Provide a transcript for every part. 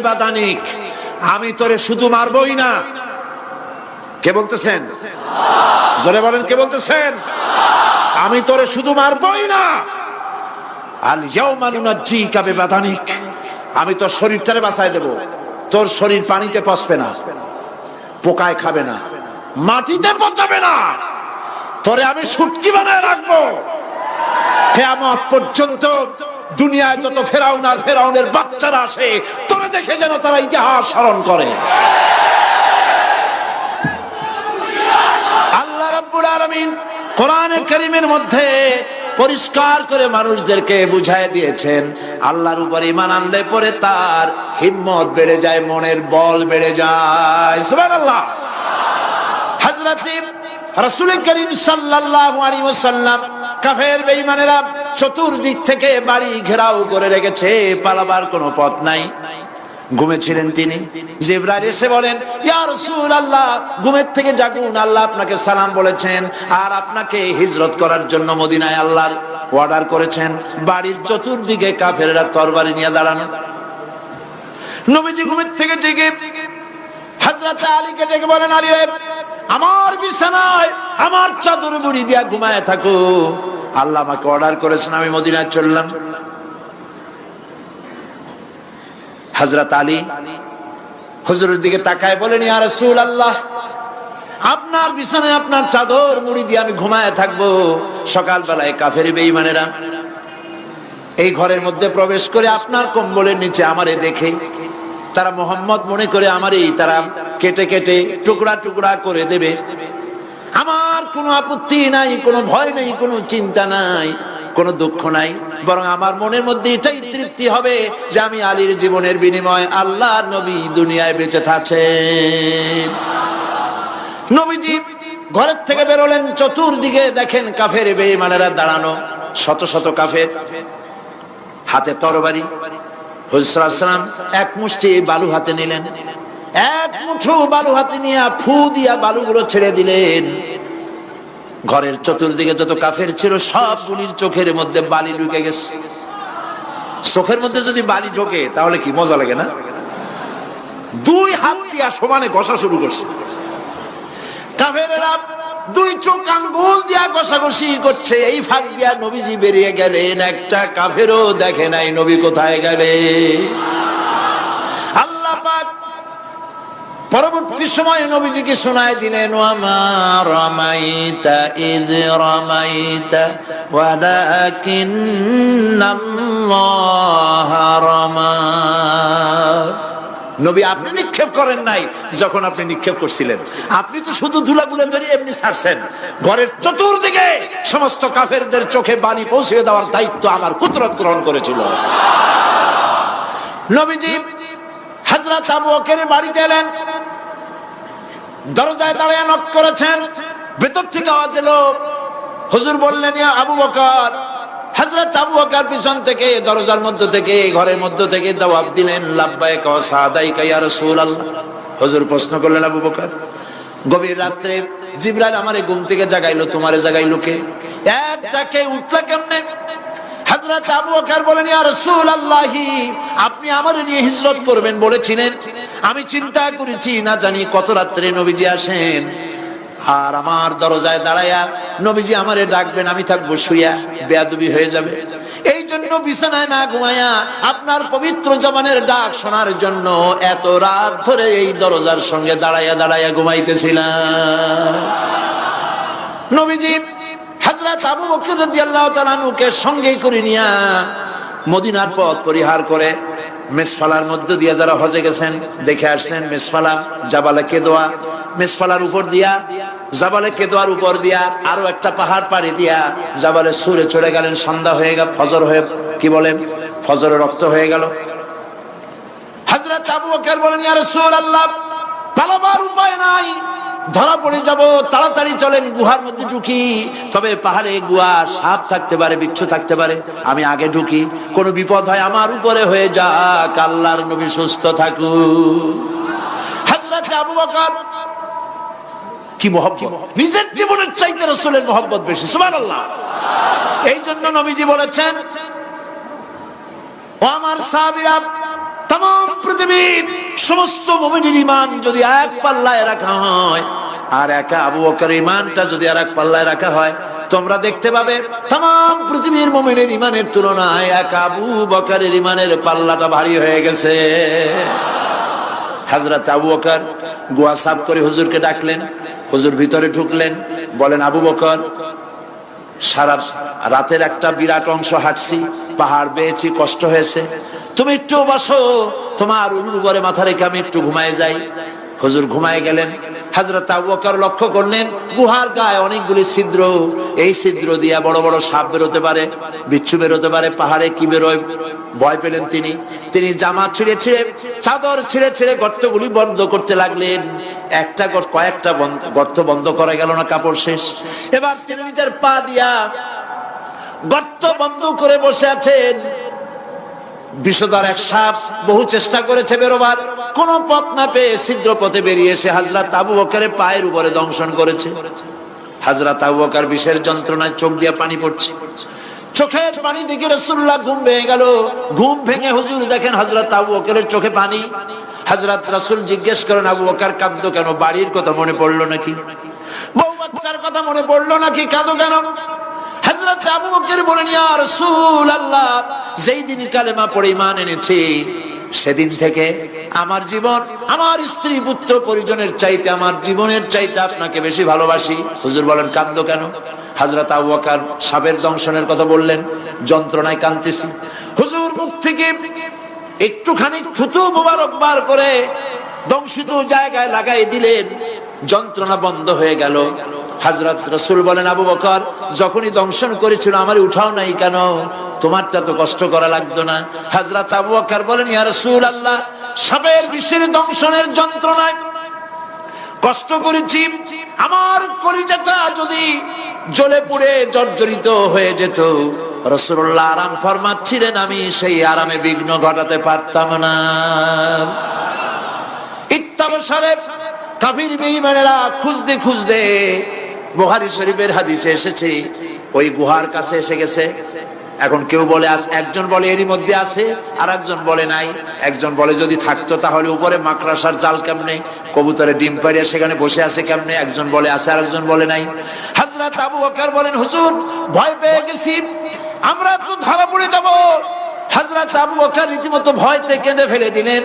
বাদানেক। আমি তোরে শুধু মারবই না। কে বলতেছেন? জোরে বলেন, কে বলতেছেন? আমি তোরে শুধু মারবই না। আল ইয়াউমা নুনাজ্জিকা বিবাদানিক আমি তোর শরীরটারে বাঁচায় দেব। তোর শরীর পানিতে পচবে না। পোকায় খাবে না। মাটিতে পচাবে না। তোরে আমি সুটকি বানায় রাখব। কেয়ামত পর্যন্ত দুনিয়ায় যত ফেরাউন আর ফেরাউনের বাচ্চারা আসে, তোরা দেখে যেন তারা ইতিহাস স্মরণ করে। আল্লাহ রাব্বুল আলামিন কোরআনের কারীমের মধ্যে পরিষ্কার করে মানুষদেরকে বুঝায় দিয়েছেন, আল্লাহর উপর ঈমান আনলে পরে তার হিম্মত বেড়ে যায়, মনের বল বেড়ে যায়। সুবহানাল্লাহ। হযরত রাসূল করিম সাল্লাল্লাহু আলাইহি ওয়াসাল্লাম কাফের বেঈমানেরা চতুর্দিক থেকে বাড়ি ঘেরাও করে রেখেছে, পালাবার কোনো পথ নাই। ঘুমেছিলেন তিনি। জিব্রাইল এসে বলেন রাসূলুল্লাহ, ঘুমের থেকে জাগুন, আল্লাহ আপনাকে সালাম বলেছেন আর আপনাকে হিজরত করার জন্য মদিনায় আল্লাহর অর্ডার করেছেন। বাড়ির চতুর্দিকে কাফেররা তরবারি নিয়ে দাঁড়ানো। নবীজি ঘুমের থেকে জেগে হযরত আলীকে ডেকে বলেন, আলী আমার বিছানায় আমার চাদর মুড়ি দিয়া ঘুমায় থাকো। আল্লাহ আমাকে অর্ডার করেছেন, আমি মদিনায় চললাম। হযরত আলী হুজুরের দিকে তাকায়, বলেন, ইয়া রাসূলুল্লাহ, আপনার বিছানায় আপনার চাদর মুড়ি দিয়ে আমি ঘুমায় থাকব। সকালবেলায় কাফের বেঈমানেরা এই ঘরের মধ্যে প্রবেশ করে আপনার কম্বলের নিচে আমারে দেখে। তারা মোহাম্মদ মনে করে আমারই তারা কেটে কেটে টুকরা টুকরা করে দেবে। আমার কোনো আপত্তি নাই, কোনো ভয় নেই, কোনো চিন্তা নাই, কোনো দুঃখ নাই। বরং আমার মনের মধ্যে এটাই তৃপ্তি হবে যে আমি আলীর জীবনের বিনিময় আল্লাহ নবী দুনিয়ায় বেঁচে থাকছেন নবীজি ঘরের থেকে বেরোলেন, চতুর্দিকে দেখেন কাফের বেঈমানেরা দাঁড়ানো, শত শত কাফের। হাতে তরবারি। হুজরাম এক মুষ্টি বালু হাতে নিলেন। এক মুঠো বালু হাতে নিয়ে ফু দিয়া বালুগুলো ছেড়ে দিলেন। ঘরের চতুর্দিকে যত কাফের ছিল, সবগুলির চোখের মধ্যে বালি ঢুকে গেছে। চোখের মধ্যে যদি বালি ঢোকে, তাহলে কি মজা লাগে না? দুই হাত দিয়া সমানে ঘষা শুরু করছে। দুই চোখ আঙ্গুল দিয়া ঘষাঘষি করছে। এই ফাঁক দিয়া নবীজি বেরিয়ে গেলেন। একটা কাফেরও দেখে নাই নবী কোথায় গেলে আল্লাহ পাক পরবর্তী সময় নবীজিকে শোনায় দিলেন নবী, আপনি নিক্ষেপ করেন নাই যখন আপনি নিক্ষেপ করছিলেন। আপনি তো শুধু ধুলা ধুলাগুলো ধরে এমনি ছাড়ছেন ঘরের চতুর্দিকে সমস্ত কাফেরদের চোখে বাণী পৌঁছে দেওয়ার দায়িত্ব আমার কুদরত গ্রহণ করেছিল। নবীজি হযরত আবু বাড়িতে এলেন। দরজায় দাঁড়িয়ে নক করেছেন। ভেতর থেকে আওয়াজ এলো। হুজুর বললেন, ইয়া আবু বকর, হযরত আবু বকর পিছন থেকে, দরজার মধ্য থেকে, ঘরের মধ্য থেকে জবাব দিলেন। লাব্বাইক ওয়া সাদাইকা ইয়া রাসূলুল্লাহ। হুজুর প্রশ্ন করলেন, আবু বকর, গভীর রাত্রে জিবরাইল আমারে ঘুম থেকে জাগাইলো, তোমারে জাগাইলো কে? এক ডাকে উঠলা কেমনে? হযরত আবু বকর বলেন, ইয়া রাসূলুল্লাহি, আপনি আমার নিয়ে হিজরত করবেন বলেছিলেন। আমি চিন্তা করেছি, না জানি কত রাত্রে নবীজি আসেন। আর আমার দরজায় দাঁড়ায়া নবীজি আমারে ডাকবেন, আমি থাকব শুইয়া, বেয়াদবি হয়ে যাবে। এই জন্য বিছানায় না ঘুমায়া আপনার পবিত্র জবানের ডাক শোনার জন্য এত রাত ধরে এই দরজার সঙ্গে দাঁড়াইয়া দাঁড়াইয়া ঘুমাইতেছিলাম। নবীজি মদিনার পথ পরিহার করে মেসফালার মধ্য যারা হজে গেছেন, দেখে আসছেন মেসফালা, জাবালে কেদোয়া, মেসফালার উপর দিয়া, জাবালে কেদোয়ার উপর দিয়া, আরও একটা পাহাড় পাড়ি দিয়া জাবালে সুরে চড়ে গেলেন, সন্ধ্যা হয়ে গেল, ফজর হয়ে, কি বলেন? ফজরে রক্ত হয়ে গেল। হযরত আবু বকর বলেন, ইয়া পালাবার উপায় নাই। ধরা পড়ে যাব, তাড়াতাড়ি চলেন, গুহার মধ্যে ঢুকি। তবে পাহাড়ে গুয়া সাপ থাকতে পারে, বিচ্ছু থাকতে পারে। আমি আগে ঢুকি, কোনো বিপদ হয় আমার উপরে হয়ে যাক, আল্লাহর নবী সুস্থ থাকুক। হযরত আবু কি মহব্বত? নিজের জীবনের চাইতে রসুলের মহব্বত বেশি, সুবহানাল্লাহ। এই জন্য নবীজি বলেছেন, ও আমার সাহাবীরা, তাম, পৃথিবীর সমস্ত মুমিনের ইমান যদি এক পাল্লায় রাখা হয় আর একা আবু বকর ইমানটা যদি আর এক পাল্লায় রাখা হয়, তোমরা দেখতে পাবে তাম পৃথিবীর মুমিনের ইমানের তুলনায় এক আবু বকরের ইমানের পাল্লাটা ভারী হয়ে গেছে। হাজরত আবু বকর গোয়া সাফ করে হুজুরকে ডাকলেন, হুজুর ভিতরে ঢুকলেন, বলেন, আবু বকর, সারা রাতের একটা বিরাট অংশ হাঁটছি, পাহাড় বেয়েছি, কষ্ট হয়েছে। তুমি একটু বসো, তোমার উলুর করে মাথা রেখে আমি একটু ঘুমায় যাই। হুজুর ঘুমায় গেলেন। হাজরত আবু বকর লক্ষ্য করলেন, গুহার গায়ে অনেকগুলি ছিদ্র। এই ছিদ্র দিয়া বড় বড় সাপ বেরোতে পারে, বিচ্ছু বেরোতে পারে, পাহাড়ে কি বেরোয় ভয় পেলেন তিনি। তিনি জামা ছিঁড়ে ছিঁড়ে, চাদর ছিঁড়ে ছিঁড়ে গর্তগুলি বন্ধ করতে লাগলেন। একটা কয়েকটা গর্ত বন্ধ করা গেল না কাপড় শেষ। এবার তিনি নিজের পা দিয়া গর্ত বন্ধ করে বসে আছেন। বিষধর এক সাপ বহু চেষ্টা করেছে বেরোবার। কোন পথ না পেয়ে ছিদ্র পথে বেরিয়ে এসে হাজরাত আবু বকরের পায়ের উপরে দংশন করেছে। হাজরাত আবু বকর বিষের যন্ত্রণায় চোখ দিয়ে পানি পড়ছে। চোখের পানি দেখে রসুল্লাহ ঘুম ভেঙে গেল। ঘুম ভেঙে হুজুর দেখেন হজরত আবু চোখে পানি। হজরত রাসুল জিজ্ঞেস করেন, আবু বকর কাঁদত কেন? বাড়ির কথা মনে পড়ল নাকি? বউ বাচ্চার কথা মনে পড়ল নাকি? কাঁদো কেন? হযরত আবু বকর বলেন, ইয়া রাসূল আল্লাহ যেই দিন কালেমা পড়ে ঈমান এনেছি, সেদিন থেকে আমার জীবন, আমার স্ত্রী পুত্র পরিজনের চাইতে, আমার জীবনের চাইতে আপনাকে বেশি ভালোবাসি। হুজুর বলেন, কান্দো কেন? হযরত আবু বকর সাবের দংশনের কথা বললেন, যন্ত্রণায় কাঁদতেছি। হুজুর মুখ থেকে একটুখানি থুতু মোবারক বার করে দংশিত জায়গায় লাগাই দিলেন, যন্ত্রণা বন্ধ হয়ে গেল। হাজরত রসুল বলেন, আবু বকর যখনই দংশন করেছিল, আমার উঠাও নাই কেন? তোমারটা তো কষ্ট করা লাগতো না। হাজরত আবু বকর বলেন, ইয়া রসুল আল্লাহ সবের বিশ্বের দংশনের যন্ত্রণায় কষ্ট করেছি। আমার কলিজাটা যদি জ্বলে পুড়ে জর্জরিত হয়ে যেত রসুল্লাহ আরাম ফরমাচ্ছিলেন, আমি সেই আরামে বিঘ্ন ঘটাতে পারতাম না। ইত্যাবসারে কাফির বেঈমানেরা খুঁজতে খুঁজতে বুহারি শরীফের হাদিসে এসেছে, ওই গুহার কাছে এসে গেছে। এখন কেউ বলে আস একজন বলে এরই মধ্যে আছে আর একজন বলে নাই। একজন বলে, যদি থাকতো তাহলে উপরে মাকড়াসার জাল কেমনে, কবুতরে ডিম পাড়িয়া সেখানে বসে আছে কেমনে? একজন বলে, আছে আর একজন বলে নাই। হাজরত আবু বকর বলেন, হুজুর, ভয় পেয়ে গেছি, আমরা তো ধরা পড়ে যাব। হযরত আবু বকর রীতিমতো ভয়তে কেঁদে ফেলে দিলেন।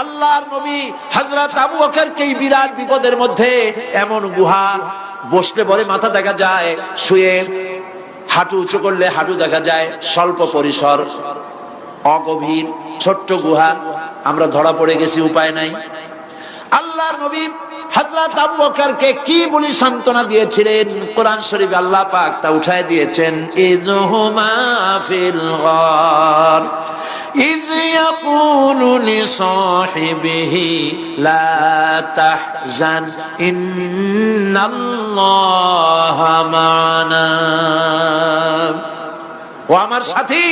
আল্লাহর নবী হযরত আবু বকরকে এই বিরাট বিপদের মধ্যে এমন গুহা বসলে পরে মাথা দেখা যায়, শুয়ে হাঁটু উঁচু করলে হাঁটু দেখা যায়, স্বল্প পরিসর, অগভীর, ছোট্ট গুহা, আমরা ধরা পড়ে গেছি, উপায় নাই। আল্লাহর নবী হযরত আবু কি বলি সান্তনা দিয়েছিলেন? কোরআন শরীফে আল্লাহ পাক তা উঠায় দিয়েছেন ইজহুমা ফিল গার। إذ يقول لصاحبه لا تحزن إن الله معنا ও আমার সাথী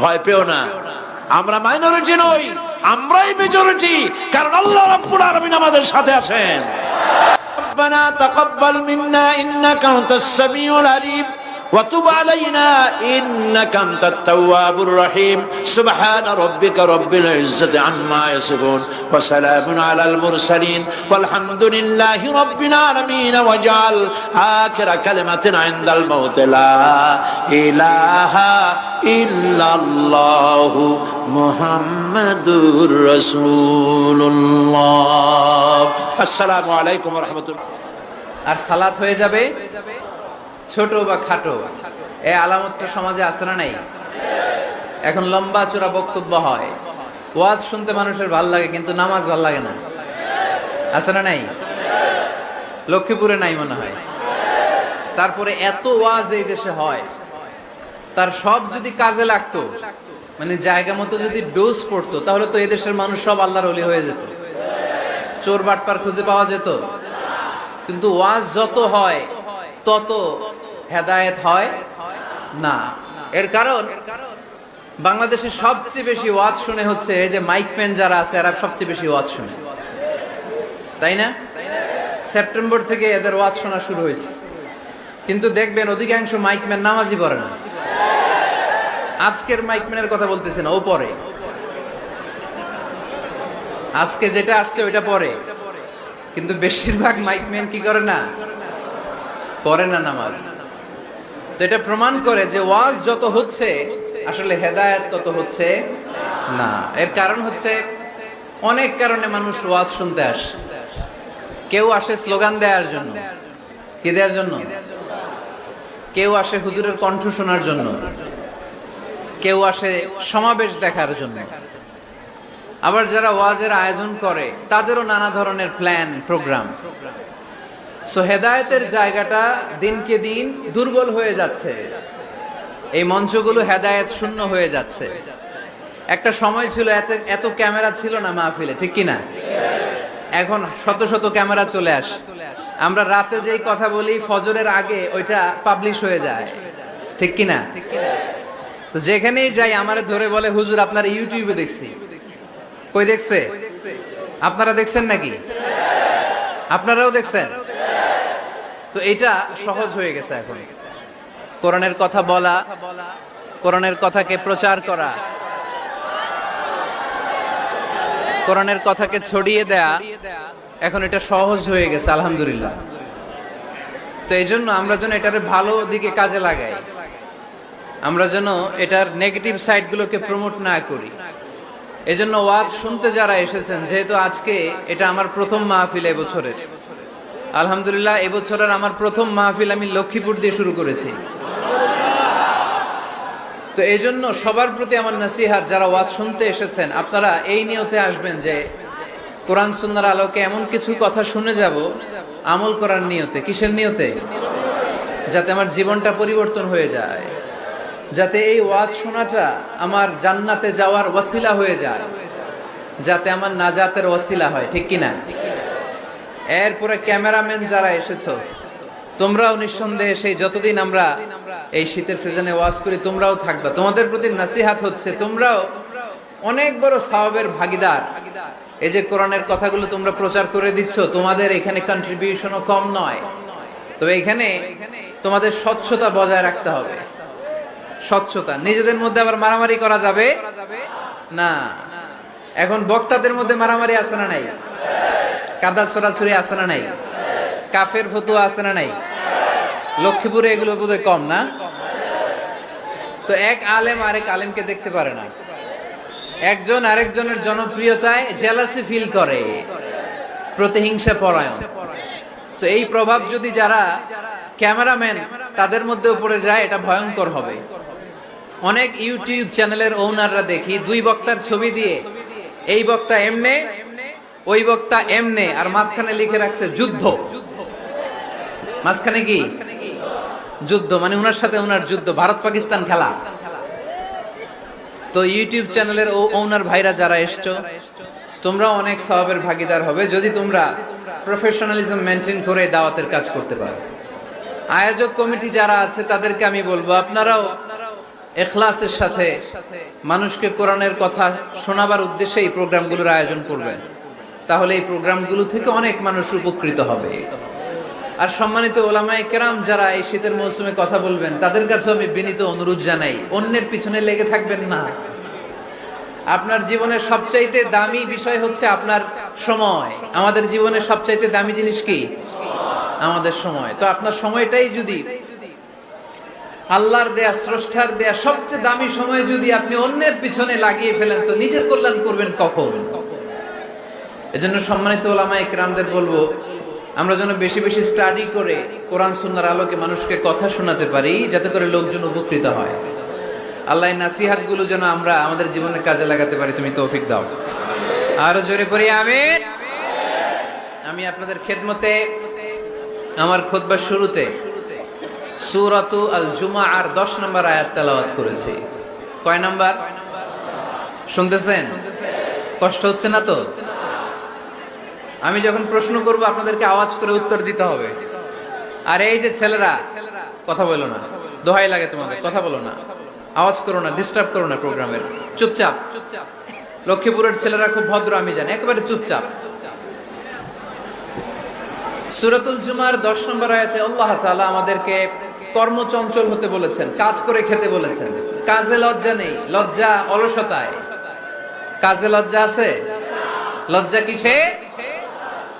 ভয় পেও না আমরা মাইনরিটি নই আমরাই মেজরিটি কারণ আল্লাহ রাব্বুল আলামিন আমাদের সাথে আছেন ربنا تقبل منا انك انت السميع العليم وتب علينا انك انت التواب الرحيم سبحان ربك رب العزه عما يصفون وسلام على المرسلين والحمد لله رب العالمين واجعل اخر كلمه عند الموت لا اله الا الله محمد رسول الله السلام عليكم ورحمه الله আর সালাত হয়ে যাবে ছোট বা খাটো? এই আলামতটা সমাজে আছে না নাই? এখন লম্বা চূড়া বক্তব্য হয়। ওয়াজ শুনতে মানুষের ভালো লাগে, কিন্তু নামাজ ভালো লাগে না। আছে না নাই? লক্ষ্মীপুরে নাই মনে হয়। তারপরে এত ওয়াজ এই দেশে হয়। তার সব যদি কাজে লাগতো মানে জায়গা মতো যদি ডোজ পড়তো, তাহলে তো এদেশের মানুষ সব আল্লাহর অলি হয়ে যেত। চোর বাটপার খুঁজে পাওয়া যেত। কিন্তু ওয়াজ যত হয়, তত হেদায়েত হয়? না। এর কারণ, বাংলাদেশে সবচেয়ে বেশি ওয়াজ শুনে হচ্ছে এই যে মাইকম্যান যারা আছে, এরা সবচেয়ে বেশি ওয়াজ শুনে। তাই না? সেপ্টেম্বর থেকে এদের ওয়াজ শোনা শুরু হয়েছে। কিন্তু দেখবেন অধিকাংশ মাইকম্যান নামাজই পড়ে না। আজকের মাইকম্যানের কথা বলতেছে না ও পরে আজকে যেটা আসছে, ওইটা পরে কিন্তু বেশিরভাগ মাইকম্যান কি করে না? পরে না নামাজ। এটা প্রমাণ করে যে ওয়াজ যত হচ্ছে, আসলে হেদায়েত তত হচ্ছে না। এর কারণ হচ্ছে, অনেক কারণে মানুষ ওয়াজ শুনতে আসে। কেউ আসে স্লোগান দেওয়ার জন্য। কি দেওয়ার জন্য? কেউ আসে হুজুরের কণ্ঠ শোনার জন্য। কেউ আসে সমাবেশ দেখার জন্য। আবার যারা ওয়াজের আয়োজন করে, তাদেরও নানা ধরনের প্ল্যান, প্রোগ্রাম। সো হেদায়েতের জায়গাটা দিনকে দিন দুর্বল হয়ে যাচ্ছে। এই মঞ্চগুলো হেদায়েত শূন্য হয়ে যাচ্ছে। একটা সময় ছিল এত এত ক্যামেরা ছিল না মাহফিলে, ঠিক কিনা? এখন শত শত ক্যামেরা চলে আসে। আমরা রাতে যেই কথা বলি, ফজরের আগে ওইটা পাবলিশ হয়ে যায়। ঠিক কিনা? তো যেখানেই যাই, আমার ধরে বলে, হুজুর, আপনার ইউটিউবে দেখছি। কই দেখছে? আপনারা দেখছেন নাকি? আপনারাও দেখছেন? তো এটা সহজ হয়ে গেছে এখন। কোরআনের কথা বলা, কোরআনের কথাকে প্রচার করা, কোরআনের কথাকে ছড়িয়ে দেয়া, এখন এটা সহজ হয়ে গেছে, আলহামদুলিল্লাহ। তো এই জন্য আমরা যেন এটার ভালো দিকে কাজে লাগাই। আমরা যেন এটার নেগেটিভ সাইডগুলোকে প্রমোট না করি। এজন্য ওয়াজ শুনতে যারা এসেছেন, যেহেতু আজকে এটা আমার প্রথম মাহফিল এবছরের আলহামদুলিল্লাহ এবছরের আমার প্রথম মাহফিল আমি লক্ষ্মীপুর দিয়ে শুরু করেছি। তো এই জন্য সবার প্রতি আমার নাসিহাত, যারা ওয়াজ শুনতে এসেছেন, আপনারা এই নিয়তে আসবেন যে কোরআন সুন্নার আলোকে এমন কিছু কথা শুনে যাব, আমল করার নিয়তে, কিসের নিয়তে? যাতে আমার জীবনটা পরিবর্তন হয়ে যায়। যাতে এই ওয়াজ শোনাটা আমার জান্নাতে যাওয়ার ওয়াসিলা হয়ে যায়। যাতে আমার নাজাতের ওয়াসিলা হয়, ঠিক কিনা? এরপরে ক্যামেরাম্যান যারা এসেছ, তোমরাও নিঃসন্দেহে সেই যতদিন আমরা এই শীতের সিজনে ওয়াজ করি, তোমরাও থাকবা। তোমাদের প্রতি নাসিহাত হচ্ছে, তোমরাও অনেক বড় সাহাবের ভাগিদার। এই যে কোরআনের কথাগুলো তোমরা প্রচার করে দিচ্ছ, তোমাদের এখানে কন্ট্রিবিউশনও কম নয়। তো এখানে তোমাদের স্বচ্ছতা বজায় রাখতে হবে। স্বচ্ছতা। নিজেদের মধ্যে আবার মারামারি করা যাবে? না। এখন বক্তাদের মধ্যে মারামারি আছে না নাই? কাদা ছড়াছড়ি আছে না নাই? কাফের ফতুয়া আছে না নাই? লক্ষ্মীপুরে এগুলো বোধহয় কম না? তো এক আলেম আরেক আলেমকে দেখতে পারে না। একজন আরেকজনের জনপ্রিয়তায় জেলাসি ফিল করে, প্রতিহিংসা পরায়ণ। তো এই প্রভাব যদি যারা ক্যামেরাম্যান, তাদের মধ্যে পড়ে যায়, এটা ভয়ঙ্কর হবে। অনেক ইউটিউব চ্যানেলের ওনাররা দেখি, দুই বক্তার ছবি দিয়ে, এই বক্তা এমনে ওই বক্তা এমনে, আর মাঝখানে লিখে রাখছে যুদ্ধ। মাঝখানে কি? যুদ্ধ মানে ওনার সাথে ওনার যুদ্ধ ভারত পাকিস্তান খেলা। তো ইউটিউব চ্যানেলের ও ওনার ভাইরা যারা এসছো তোমরা অনেক সবাবের ভাগিদার হবে যদি তোমরা প্রফেশনালিজম মেনটেন করে দাওয়াতের কাজ করতে পারো। আয়োজক কমিটি যারা আছে, তাদেরকে আমি বলব, আপনারাও এখলাসের সাথে মানুষকে কোরআনের কথা শোনাবার উদ্দেশ্যে এই প্রোগ্রামগুলোর আয়োজন করবেন। তাহলে এই প্রোগ্রামগুলো থেকে অনেক মানুষ উপকৃত হবে। আর সম্মানিত ওলামায় কেরাম যারা এই শীতের মৌসুমে কথা বলবেন, তাদের কাছে আমি বিনীত অনুরোধ জানাই, অন্যের পিছনে লেগে থাকবেন না। আপনার জীবনের সবচাইতে দামি বিষয় হচ্ছে আপনার সময়। আমাদের জীবনের সবচাইতে দামি জিনিস কি? আমাদের সময়। তো আপনার সময়টাই যদি আল্লাহর দেয়া, স্রষ্টার দেয়া সবচেয়ে দামি সময় যদি আপনি অন্যের পিছনে লাগিয়ে ফেলেন, তো নিজের কল্যাণ করবেন কখন? এজন্য সম্মানিত ওলামা একরামদের বলব, আমরা যেন বেশি বেশি স্টাডি করে কোরআন, সুন্নার আলোকে মানুষকে কথা শোনাতে পারি, যাতে করে লোকজন উপকৃত হয়। আল্লাহ নাসিহাতগুলো যেন আমরা আমাদের জীবনে কাজে লাগাতে পারি, তুমি তৌফিক দাও। আরও জোরে পড়ি, আমিন। আমি আপনাদের খেদমতে আমার খোদবার শুরুতে সুরাতু আল জুমা আর দশ নম্বর আয়াত তেলাওয়াত করেছি। কয় নাম্বার? শুনতেছেন? কষ্ট হচ্ছে না তো? আমি যখন প্রশ্ন করব, আপনাদেরকে আওয়াজ করে উত্তর দিতে হবে। আর এই যে ছেলেরা, কথা বলো না। দোহাই লাগে তোমাদের, কথা বলো না। আওয়াজ করো না ডিস্টার্ব করো না প্রোগ্রামের। চুপচাপ চুপচাপ। লক্ষ্মীপুরের ছেলেরা খুব ভদ্র, আমি জানি। একেবারে চুপচাপ। সুরাতুল জুমার দশ নম্বর আয়াতে আল্লাহ তাআলা আমাদেরকে কর্মচঞ্চল হতে বলেছেন, কাজ করে খেতে বলেছেন। কাজে লজ্জা নেই, লজ্জা অলসতায়। কাজে লজ্জা আছে? লজ্জা কিসে?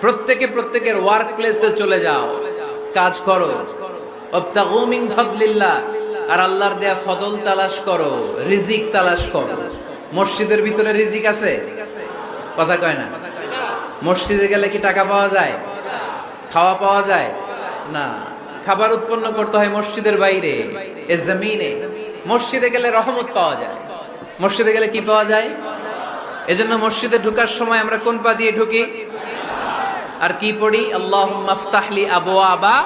প্রত্যেকে প্রত্যেকের ওয়ার্ক প্লেসে চলে যাও। কাজ করো। আর আল্লাহর দেয়া ফদল তালাশ করো, রিজিক তালাশ করো। মসজিদের ভিতরে রিজিক আছে? কথা কয় না। মসজিদে গেলে কি টাকা পাওয়া যায়? খাওয়া পাওয়া যায়? না। খাবার উৎপন্ন করতে হয় মসজিদের বাইরে, এ জমিনে। মসজিদে গেলে রহমত পাওয়া যায়। মসজিদে গেলে কি পাওয়া যায়? এজন্য মসজিদে ঢুকার সময় আমরা কোন পা দিয়ে ঢুকি? আর কি পড়ি? আল্লাহ মাফতাহলি আবু আবা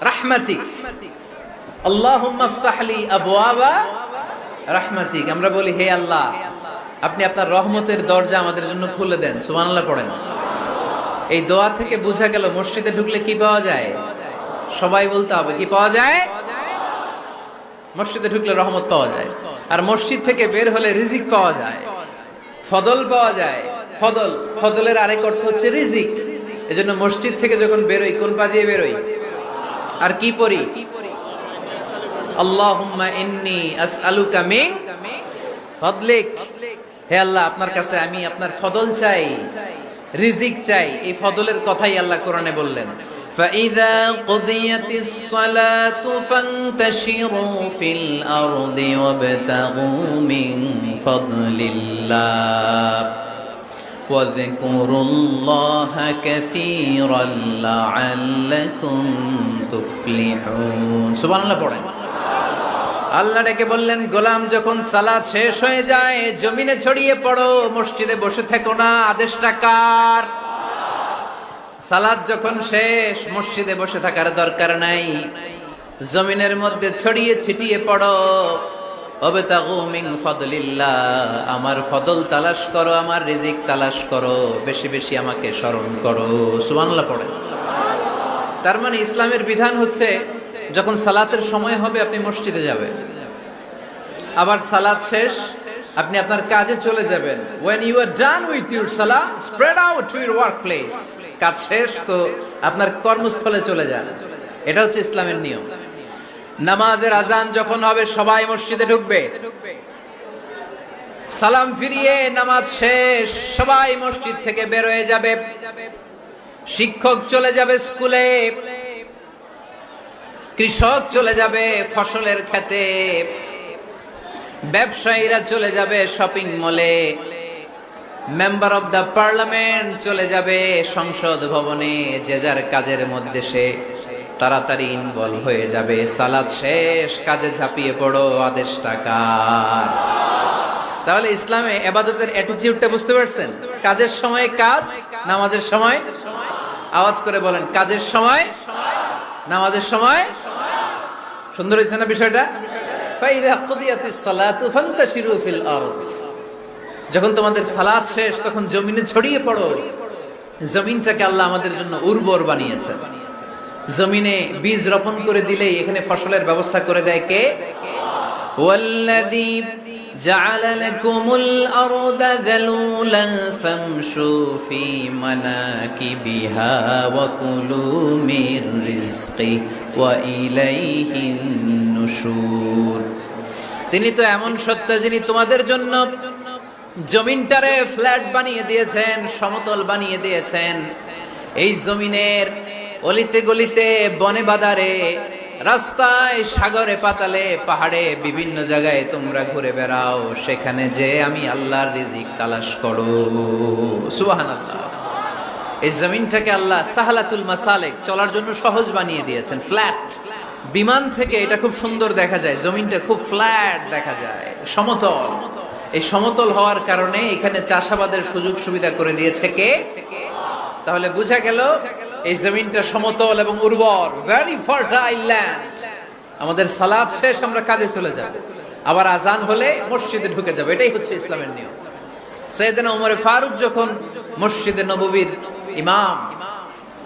রাহমাতিক। আল্লাহ মাফতাহলি আবু আবা রাহমাতিক। আমরা বলি, হে আল্লাহ, আপনি আপনার রহমতের দরজা আমাদের জন্য খুলে দেন। সুবহানাল্লাহ পড়েন। এই দোয়া থেকে বোঝা গেল, মসজিদে ঢুকলে কি পাওয়া যায়? সবাই বলতে হবে, কি পাওয়া যায়? মসজিদে ঢুকলে রহমত পাওয়া যায়। আর মসজিদ থেকে বের হলে রিজিক পাওয়া যায়। ফদল পাওয়া যায়। ফদল ফদলের আরেক অর্থ হচ্ছে রিজিক এজন্য মসজিদ থেকে যখন বেরোই কোন পা দিয়ে বেরোই আর কি পড়ি আল্লাহুম্মা ইন্নী আসআলুকা মিন ফদলিক হে আল্লাহ আপনার কাছে আমি আপনার ফদল চাই রিজিক চাই এই ফদলের কথাই আল্লাহ কোরআনে বললেন فإذا قضيت الصلاة فانتشروا في الأرض وابتغوا من فضل الله واذكروا الله كثيرا لعلكم تفلحون سبحان الله পড়েন আল্লাহ ডেকে বললেন গোলাম যখন সালাদ শেষ হয়ে যায় জমিনে ছড়িয়ে পড়ো মসজিদে বসে থেকো না আদেশটা কার সালাদ যখন শেষ মসজিদে বসে থাকার দরকার নাই জমিনের মধ্যে ছড়িয়ে ছিটিয়ে পড়ো অবেতাগু মিন ফদলিল্লাহ আমার ফদল তালাশ করো, আমার রিজিক তালাশ করো, বেশি বেশি আমাকে স্মরণ করো। সুবহানাল্লাহ পড়ে তার মানে ইসলামের বিধান হচ্ছে, যখন সালাতের সময় হবে, আপনি মসজিদে যাবেন। আবার সালাত শেষ, আপনি আপনার কাজে চলে যাবেন। When you are done with your salah, spread out to your workplace কাজ শেষ, তো আপনার কর্মস্থলে চলে যান। এটা হচ্ছে ইসলামের নিয়ম। নামাজের আজান যখন হবে, সবাই মসজিদে ঢুকবে। সালাম ফিরিয়ে নামাজ শেষ, সবাই মসজিদ থেকে বের হয়ে যাবে। শিক্ষক চলে যাবে স্কুলে, কৃষক চলে যাবে ফসলের খেতে, ব্যবসায়ীরা চলে যাবে শপিং মলে, মেম্বার অব দ্য পার্লামেন্ট চলে যাবে সংসদ ভবনে, যে যার কাজের মধ্যে সে। তাড়াতাড়ি ইনভলভ হয়ে যাবে। সালাদ শেষ, কাজে ঝাঁপিয়ে পড়ো, আদেশ টাকার তাহলে ইসলামে এবাদতের অ্যাটিটিউডটা বুঝতে পারছেন? কাজের সময় কাজ, নামাজের সময় আওয়াজ করে বলেন, কাজের সময়, নামাজের সময়। সুন্দর হয়েছে না বিষয়টা? যখন তোমাদের সালাদ শেষ, তখন জমিনে ছড়িয়ে পড়ো। জমিনটাকে আল্লাহ আমাদের জন্য উর্বর বানিয়েছে জমিনে বীজ রোপণ করে দিলেই এখানে ফসলের ব্যবস্থা করে দেয় কে ওয়াল্লাযী جعل لكم الأرض ذلولا فامشوا في مناكبها وكلوا من رزقه وإليه النشور তিনি তো এমন সত্তা যিনি তোমাদের জন্য জমিনটারে ফ্ল্যাট বানিয়ে দিয়েছেন সমতল বানিয়ে দিয়েছেন এই জমিনের অলিতে গলিতে, বনে বাদারে, রাস্তায় সাগরে পাতালে, পাহাড়ে বিভিন্ন জায়গায় তোমরা ঘুরে বেড়াও, সেখানে যে আমি আল্লাহর রিজিক তালাশ করো। সুবাহান আল্লাহ এই জমিনটাকে আল্লাহ সাহালাতুল মাসালেক চলার জন্য সহজ বানিয়ে দিয়েছেন, ফ্ল্যাট। বিমান থেকে এটা খুব সুন্দর দেখা যায়, জমিনটা খুব ফ্ল্যাট দেখা যায়, সমতল। এই সমতল হওয়ার কারণে এখানে চাষাবাদের সুযোগ সুবিধা করে দিয়েছে কে? তাহলে বুঝা গেল এই জমিনটা সমতল এবং উর্বর ভেরি ফার্টাইল ল্যান্ড আমাদের সালাদ শেষ, আমরা কাজে চলে যাব। আবার আজান হলে মসজিদে ঢুকে যাবে, এটাই হচ্ছে ইসলামের নিয়ম। সৈয়দনা উমরে ফারুক যখন মসজিদে নববীর ইমাম